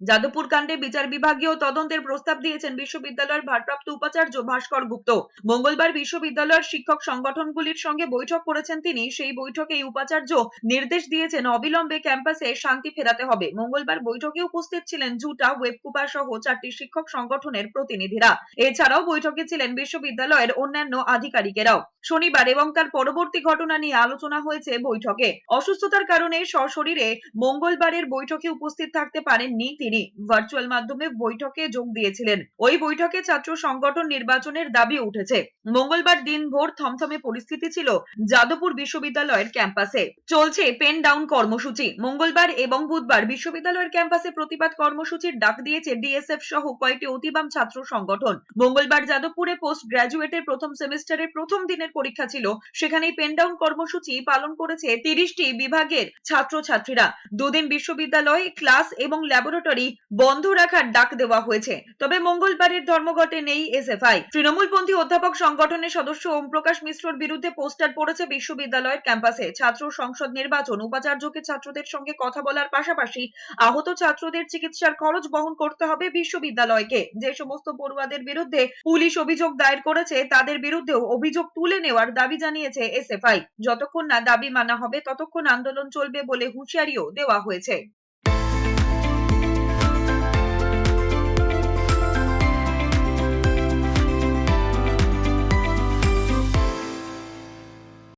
যাদবপুর কাণ্ডে বিচার বিভাগীয় তদন্তের প্রস্তাব দিয়েছেন বিশ্ববিদ্যালয়ের ভারপ্রাপ্ত উপাচার্য ভাস্কর গুপ্ত। মঙ্গলবার বিশ্ববিদ্যালয়ের শিক্ষক সংগঠনগুলির সঙ্গে বৈঠক করেছেন তিনি। সেই বৈঠকে উপাচার্য নির্দেশ দিয়েছেন, অবিলম্বে ক্যাম্পাসে শান্তি ফেরাতে হবে। মঙ্গলবার বৈঠকে উপস্থিত ছিলেন জুটা ওয়েবকুপা সহ চারটি শিক্ষক সংগঠনের প্রতিনিধিরা। এছাড়াও বৈঠকে ছিলেন বিশ্ববিদ্যালয়ের অন্যান্য আধিকারিকেরাও। শনিবার এবং তার পরবর্তী ঘটনা নিয়ে আলোচনা হয়েছে বৈঠকে। অসুস্থতার কারণে সশরীরে মঙ্গলবারের বৈঠকে উপস্থিত থাকতে পারেননি তিনি। ভার্চুয়াল মাধ্যমে বৈঠকে যোগ দিয়েছিলেন। ওই বৈঠকে ছাত্র সংগঠন নির্বাচনের দাবি উঠেছে। মঙ্গলবার দিনভর থমথমে পরিস্থিতি ছিল যাদবপুর বিশ্ববিদ্যালয়ের ক্যাম্পাসে। চলছে পেন ডাউন কর্মসূচি। মঙ্গলবার এবং বুধবার বিশ্ববিদ্যালয়ের ক্যাম্পাসে প্রতিবাদ কর্মসূচির ডাক দিয়েছে ডিএসএফ সহ কয়েকটি অতিবাম ছাত্র সংগঠন। মঙ্গলবার যাদবপুরে পোস্ট গ্রাজুয়েটের প্রথম সেমিস্টারের প্রথম দিনের পরীক্ষা ছিল। সেখানেই পেন ডাউন কর্মসূচি পালন করেছে তিরিশটি বিভাগের ছাত্রছাত্রীরা। দুদিন বিশ্ববিদ্যালয়, ক্লাস এবং ল্যাবরেটরি বন্ধ রাখার ডাক দেওয়া হয়েছে। তবে মঙ্গলবারের ধর্মঘটে নেই এসএফআই তৃণমূলপন্থী অধ্যাপক সংগঠনের সদস্য ওম প্রকাশ মিশ্রর বিরুদ্ধে পোস্টার পড়েছে বিশ্ববিদ্যালয়ের ক্যাম্পাসে। ছাত্র সংসদ নির্বাচন, উপাচার্যকে ছাত্রদের সঙ্গে কথা বলার পাশাপাশি আহত ছাত্রদের চিকিৎসার খরচ বহন করতে হবে বিশ্ববিদ্যালয়কে। যে সমস্ত পড়ুয়াদের বিরুদ্ধে পুলিশ অভিযোগ দায়ের করেছে, তাদের বিরুদ্ধেও অভিযোগ তুলে নেওয়ার দাবি জানিয়েছে এসএফআই যতক্ষণ না দাবি মানা হবে, ততক্ষণ আন্দোলন চলবে বলে হুঁশিয়ারিও দেওয়া হয়েছে।